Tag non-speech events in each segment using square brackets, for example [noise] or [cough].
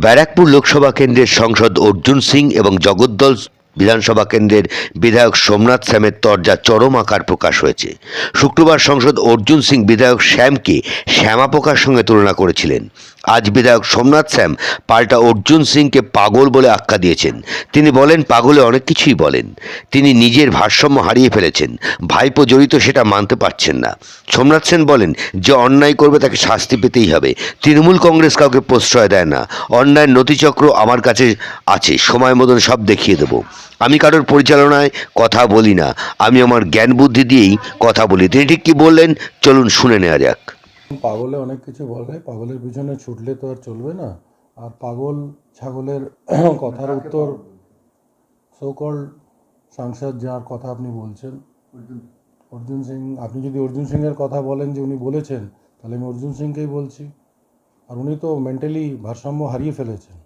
ব্যারাকপুর লোকসভা কেন্দ্রের সংসদ অর্জুন সিং এবং জগদ্দল বিধানসভা কেন্দ্রের বিধায়ক সোমনাথ শ্যামের তরজা চরম আকার প্রকাশ হয়েছে। শুক্রবার সংসদ অর্জুন সিং বিধায়ক শ্যামকে শ্যামা পোকার সঙ্গে তুলনা করেছিলেন। আজ বিধায়ক সোমনাথ শ্যাম পাল্টা অর্জুন সিংকে পাগল বলে আখ্যা দিয়েছেন। তিনি বলেন, পাগলে অনেক কিছুই বলেন। তিনি নিজের ভারসাম্য হারিয়ে ফেলেছেন। ভাইপো জড়িত সেটা মানতে পারছেন না। সোমনাথ সেন বলেন, যে অন্যায় করবে তাকে শাস্তি পেতেই হবে। তৃণমূল কংগ্রেস কাউকে প্রশ্রয় দেয় না। অন্যায়ের নথিচক্র আমার কাছে আছে। সময় মতন সব দেখিয়ে দেবো। আমি কারোর পরিচালনায় কথা বলি না। আমি আমার জ্ঞান বুদ্ধি দিয়েই কথা বলি। তিনি ঠিক কী বললেন? চলুন শুনে নেওয়া যাক। পাগলে অনেক কিছু বলে পাগলের পিছনে ছুটলে তো আর চলবে না। আর পাগল ছাগলের [coughs] কথার উত্তর সোকল সাংসদ যার কথা আপনি বলছেন। অর্জুন। সিং আপনি যদি অর্জুন সিংয়ের কথা বলেন যে উনি বলেছেন তাহলে আমি অর্জুন সিংকেই বলছি। আর উনি তো মেন্টালি ভারসাম্য হারিয়ে ফেলেছেন।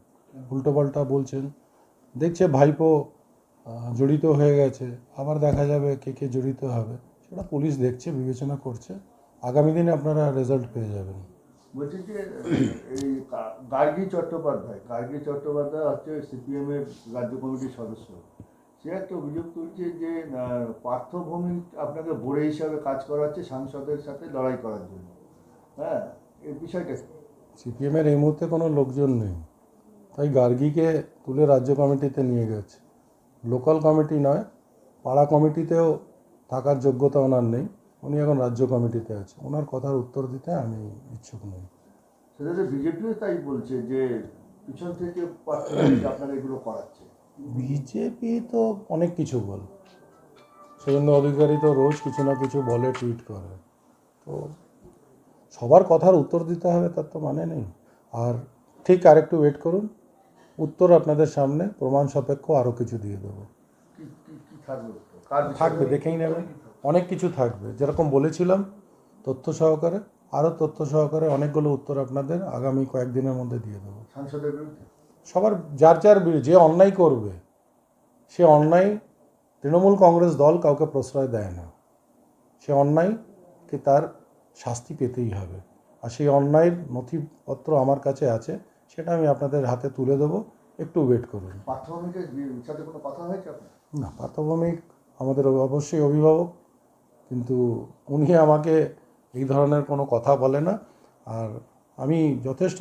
উল্টোপাল্টা বলছেন। দেখছে ভাইপো জড়িত হয়ে গেছে। আবার দেখা যাবে কে কে জড়িত হবে। সেটা পুলিশ দেখছে বিবেচনা করছে। আগামী দিনে আপনারা রেজাল্ট পেয়ে যাবেন। বলছি যে এই গার্গী চট্টোপাধ্যায় গার্গী চট্টোপাধ্যায় হচ্ছে সিপিএম এর রাজ্য কমিটির সদস্য। সে একটা অভিযোগ তুলছে যে পার্থভূমি আপনাকে বোড়ে হিসাবে কাজ করাচ্ছে সাংসদের সাথে লড়াই করার জন্য। হ্যাঁ এই বিষয়টা? সিপিএমের এই মুহূর্তে কোনো লোকজন নেই। তাই গার্গীকে তুলে রাজ্য কমিটিতে নিয়ে গেছে। লোকাল কমিটি নয় পাড়া কমিটিতেও থাকার যোগ্যতা ওনার নেই। উনি এখন রাজ্য কমিটিতে আছে। ওনার কথার উত্তর দিতে আমি ইচ্ছুক নই। সেটাতে বিজেপিও তাই বলছে যে পিছন থেকে আপনারা এগুলো করাচ্ছে। বিজেপি তো অনেক কিছু বল। শুভেন্দু অধিকারী তো রোজ কিছু না কিছু বলে টুইট করে। তো সবার কথার উত্তর দিতে হবে তার তো মানে নেই। আর ঠিক আরেকটু ওয়েট করুন। উত্তর আপনাদের সামনে প্রমাণ সাপেক্ষ আরও কিছু দিয়ে দেবো? থাকবে দেখেই নেবেন। অনেক কিছু থাকবে। যেরকম বলেছিলাম তথ্য সহকারে আরও তথ্য সহকারে অনেকগুলো উত্তর আপনাদের আগামী কয়েকদিনের মধ্যে দিয়ে দেবো। সবার যার যার যে অন্যায় করবে সে অন্যায় তৃণমূল কংগ্রেস দল কাউকে প্রশ্রয় দেয় না। সে অন্যায়কে তার শাস্তি পেতেই হবে। আর সেই অন্যায়ের নথিপত্র আমার কাছে আছে সেটা আমি আপনাদের হাতে তুলে দেবো। একটু ওয়েট করুন। পার্থভূমিকে সাথে কোনো কথা হয়েছে না প্রাথমিক আমাদের অবশ্যই অভিভাবক কিন্তু উনি আমাকে এই ধরনের কোনো কথা বলে না। আর আমি যথেষ্ট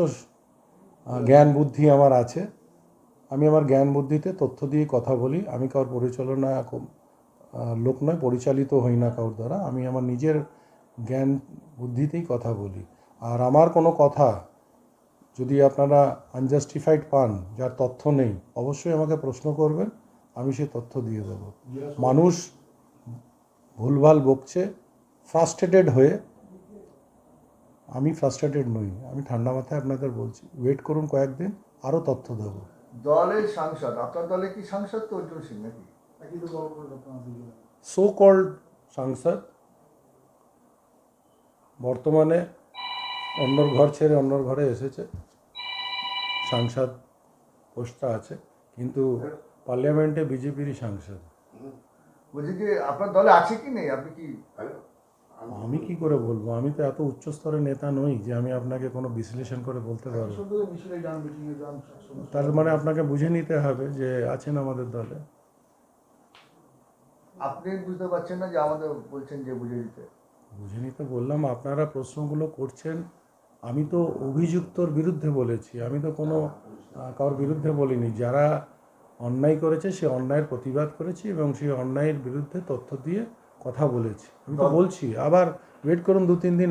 জ্ঞান বুদ্ধি আমার আছে। আমি আমার জ্ঞান বুদ্ধিতে তথ্য দিয়ে কথা বলি। আমি কারোর পরিচালনা লোক নয় পরিচালিত হই না কারোর দ্বারা। আমি আমার নিজের জ্ঞান বুদ্ধিতেই কথা বলি। আর আমার কোনো কথা যদি আপনারা আনজাস্টিফাইড পান যার তথ্য নেই অবশ্যই আমাকে প্রশ্ন করবেন আমি সেই তথ্য দিয়ে দেব। মানুষ ভুলভাল বকছে ফ্রাস্ট্রেটেড হয়ে আমি ফ্রাস্ট্রেটেড নই আমি ঠান্ডা মাথায় আপনাদের বলছি ওয়েট করুন কয়েকদিন আরও তথ্য দেবো। দলের সাংসদ আপনার দলে কি সাংসদ তো অর্জুন সিং নাকি? সো কল্ড সাংসদ বর্তমানে অন্যর ঘর ছেড়ে অন্যর ঘরে এসেছে। সাংসদ পোস্টটা আছে কিন্তু পার্লামেন্টে বিজেপিরই সাংসদ। বলছি যে আপনার দলে আছে কি নেই? আপনি কি আমি কি করে বলব? আমি তো এত উচ্চ স্তরের নেতা নই যে আমি আপনাকে কোনো বিশ্লেষণ করে বলতে পারব। তার মানে আপনাকে বুঝে নিতে হবে যে আছেন আমাদের দলে। আপনি বুঝতে পারছেন না যে আমাদের বলছেন যে বুঝে নিতে। বুঝে নিতে বললাম আপনারা প্রশ্নগুলো করছেন আমি তো অভিযুক্তর বিরুদ্ধে বলেছি আমি তো কোনো কারোর বিরুদ্ধে বলিনি। যারা অন্যায় করেছে সে অন্যায়ের প্রতিবাদ করেছি এবং সেই অন্যায়ের বিরুদ্ধে তথ্য দিয়ে কথা বলেছি। আমি তো বলছি আবার ওয়েট করুন দু তিন দিন